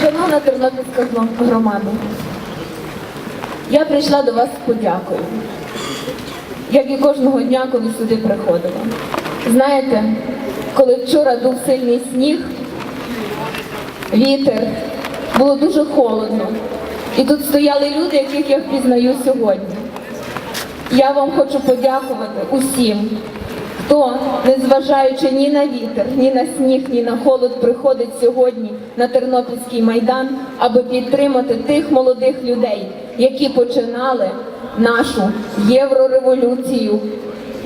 Шановна Тернопільська громада, я прийшла до вас з подякою, як і кожного дня, коли сюди приходила. Знаєте, коли вчора був сильний сніг, вітер, було дуже холодно. І тут стояли люди, яких я впізнаю сьогодні. Я вам хочу подякувати усім, хто, незважаючи ні на вітер, ні на сніг, ні на холод, приходить сьогодні на Тернопільський майдан, аби підтримати тих молодих людей, які починали нашу єврореволюцію,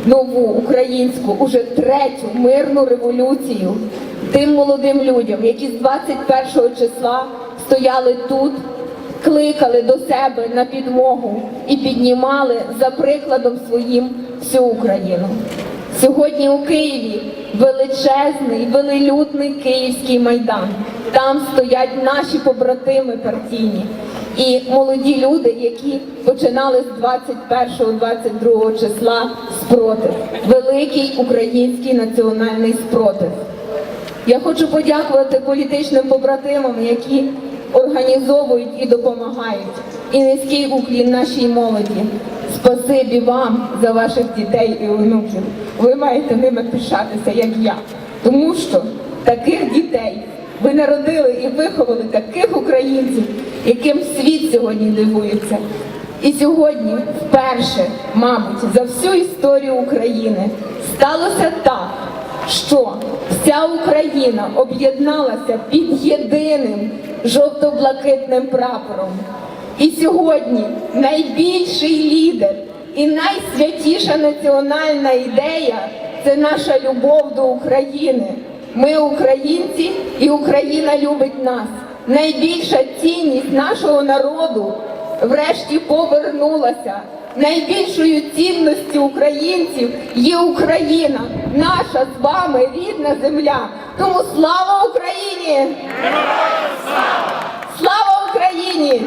нову українську, уже третю мирну революцію. Тим молодим людям, які з 21 числа стояли тут кликали до себе на підмогу і піднімали за прикладом своїм всю Україну. Сьогодні у Києві величезний, велелюдний київський майдан. Там стоять наші побратими партійні і молоді люди, які починали з 21-22 числа спротив. Великий український національний спротив. Я хочу подякувати політичним побратимам, які організовують і допомагають. І низький уклін нашій молоді. Спасибі вам за ваших дітей і онуків. Ви маєте ними пишатися, як я. Тому що таких дітей ви народили і виховали таких українців, яким світ сьогодні дивується. І сьогодні вперше, мабуть, за всю історію України сталося так, що вся Україна об'єдналася під єдиним жовто-блакитним прапором. І сьогодні найбільший лідер і найсвятіша національна ідея це наша любов до України. Ми українці, і Україна любить нас. Найбільша цінність нашого народу врешті повернулася. Найбільшою цінністю українців є Україна, наша з вами рідна земля. Тому слава Україні! Слава Україні!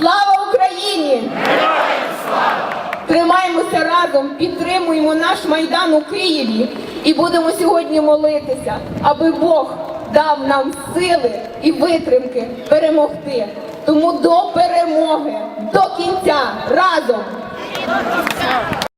Слава Україні! Тримаємося разом, підтримуємо наш майдан у Києві і будемо сьогодні молитися, аби Бог дав нам сили і витримки перемогти. Тому до перемоги, до кінця разом!